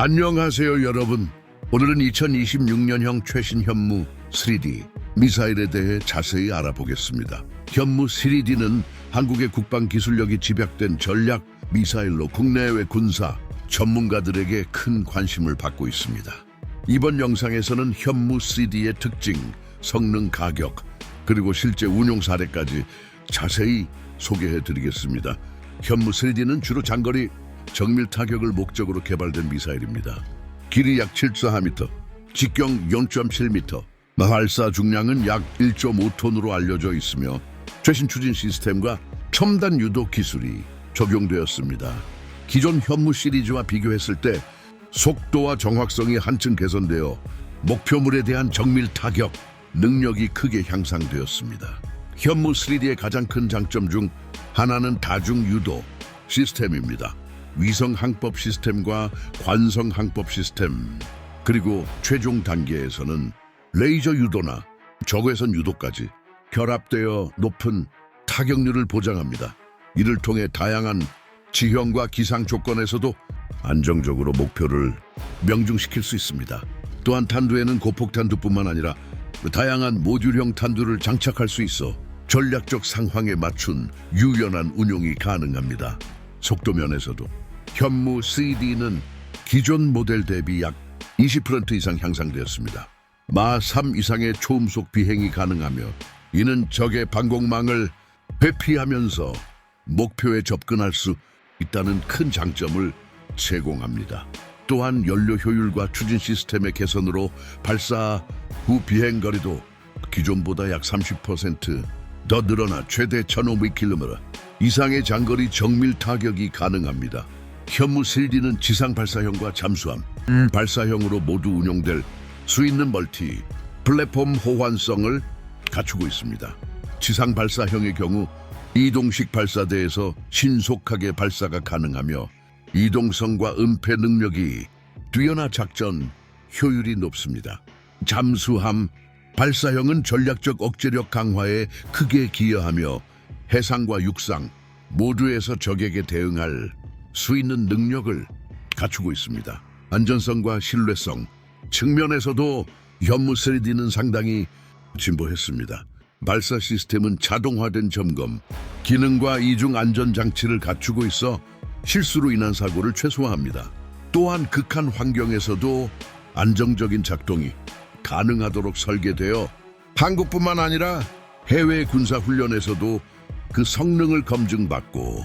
안녕하세요 여러분. 오늘은 2026년형 최신 현무 3D 미사일에 대해 자세히 알아보겠습니다. 현무 3D는 한국의 국방 기술력이 집약된 전략 미사일로 국내외 군사 전문가들에게 큰 관심을 받고 있습니다. 이번 영상에서는 현무 3D의 특징, 성능 가격, 그리고 실제 운용 사례까지 자세히 소개해 드리겠습니다. 현무 3D는 주로 장거리 정밀 타격을 목적으로 개발된 미사일입니다. 길이 약 7.4m, 직경 0.7m, 발사 중량은 약 1.5톤으로 알려져 있으며 최신 추진 시스템과 첨단 유도 기술이 적용되었습니다. 기존 현무 시리즈와 비교했을 때 속도와 정확성이 한층 개선되어 목표물에 대한 정밀 타격 능력이 크게 향상되었습니다. 현무 3D의 가장 큰 장점 중 하나는 다중 유도 시스템입니다. 위성 항법 시스템과 관성 항법 시스템 그리고 최종 단계에서는 레이저 유도나 적외선 유도까지 결합되어 높은 타격률을 보장합니다. 이를 통해 다양한 지형과 기상 조건에서도 안정적으로 목표를 명중시킬 수 있습니다. 또한 탄두에는 고폭탄두뿐만 아니라 다양한 모듈형 탄두를 장착할 수 있어 전략적 상황에 맞춘 유연한 운용이 가능합니다. 속도 면에서도 현무 CD는 기존 모델 대비 약 20% 이상 향상되었습니다. 마 3 이상의 초음속 비행이 가능하며 이는 적의 방공망을 회피하면서 목표에 접근할 수 있다는 큰 장점을 제공합니다. 또한 연료 효율과 추진 시스템의 개선으로 발사 후 비행 거리도 기존보다 약 30%더 늘어나 최대 1,500km 이상의 장거리 정밀 타격이 가능합니다. 현무 3D는 지상 발사형과 잠수함 발사형으로 모두 운용될 수 있는 멀티 플랫폼 호환성을 갖추고 있습니다. 지상 발사형의 경우 이동식 발사대에서 신속하게 발사가 가능하며 이동성과 은폐 능력이 뛰어나 작전 효율이 높습니다. 잠수함 발사형은 전략적 억제력 강화에 크게 기여하며 해상과 육상 모두에서 적에게 대응할 수 있는 능력을 갖추고 있습니다. 안전성과 신뢰성 측면에서도 현무 3D는 상당히 진보했습니다. 발사 시스템은 자동화된 점검, 기능과 이중 안전 장치를 갖추고 있어 실수로 인한 사고를 최소화합니다. 또한 극한 환경에서도 안정적인 작동이 가능하도록 설계되어 한국뿐만 아니라 해외 군사 훈련에서도 그 성능을 검증받고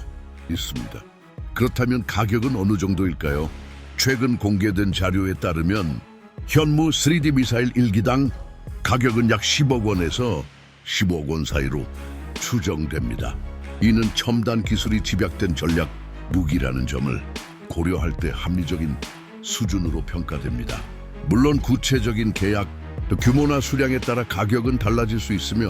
있습니다. 그렇다면 가격은 어느 정도일까요? 최근 공개된 자료에 따르면 현무 3D 미사일 1기당 가격은 약 10억 원에서 15억 원 사이로 추정됩니다. 이는 첨단 기술이 집약된 전략 무기라는 점을 고려할 때 합리적인 수준으로 평가됩니다. 물론 구체적인 계약, 또 규모나 수량에 따라 가격은 달라질 수 있으며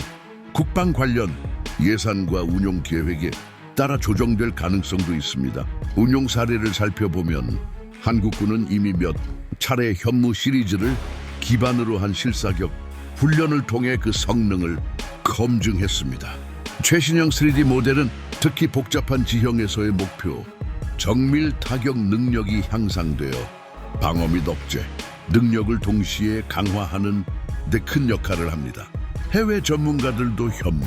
국방 관련 예산과 운용 계획에 따라 조정될 가능성도 있습니다. 운용 사례를 살펴보면 한국군은 이미 몇 차례 현무 시리즈를 기반으로 한 실사격 훈련을 통해 그 성능을 검증했습니다. 최신형 3D 모델은 특히 복잡한 지형에서의 목표, 정밀 타격 능력이 향상되어 방어 및 억제 능력을 동시에 강화하는 데 큰 역할을 합니다. 해외 전문가들도 현무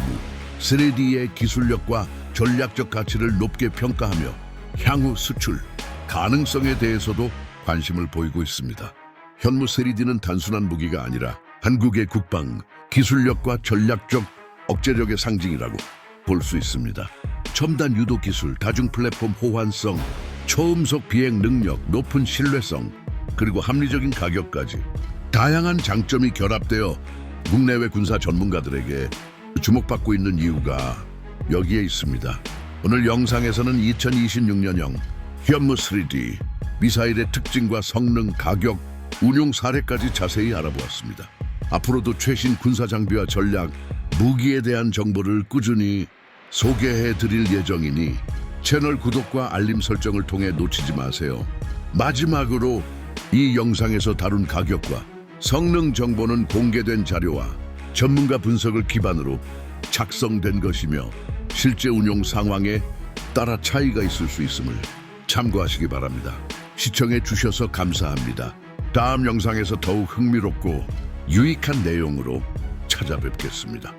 3D의 기술력과 전략적 가치를 높게 평가하며 향후 수출 가능성에 대해서도 관심을 보이고 있습니다. 현무 3D는 단순한 무기가 아니라 한국의 국방 기술력과 전략적 억제력의 상징이라고 볼 수 있습니다. 첨단 유도 기술, 다중 플랫폼 호환성, 초음속 비행 능력, 높은 신뢰성, 그리고 합리적인 가격까지 다양한 장점이 결합되어 국내외 군사 전문가들에게 주목받고 있는 이유가 여기에 있습니다. 오늘 영상에서는 2026년형 현무 3D 미사일의 특징과 성능, 가격, 운용 사례까지 자세히 알아보았습니다. 앞으로도 최신 군사 장비와 전략, 무기에 대한 정보를 꾸준히 소개해 드릴 예정이니 채널 구독과 알림 설정을 통해 놓치지 마세요. 마지막으로 이 영상에서 다룬 가격과 성능 정보는 공개된 자료와 전문가 분석을 기반으로 작성된 것이며 실제 운용 상황에 따라 차이가 있을 수 있음을 참고하시기 바랍니다. 시청해 주셔서 감사합니다. 다음 영상에서 더욱 흥미롭고 유익한 내용으로 찾아뵙겠습니다.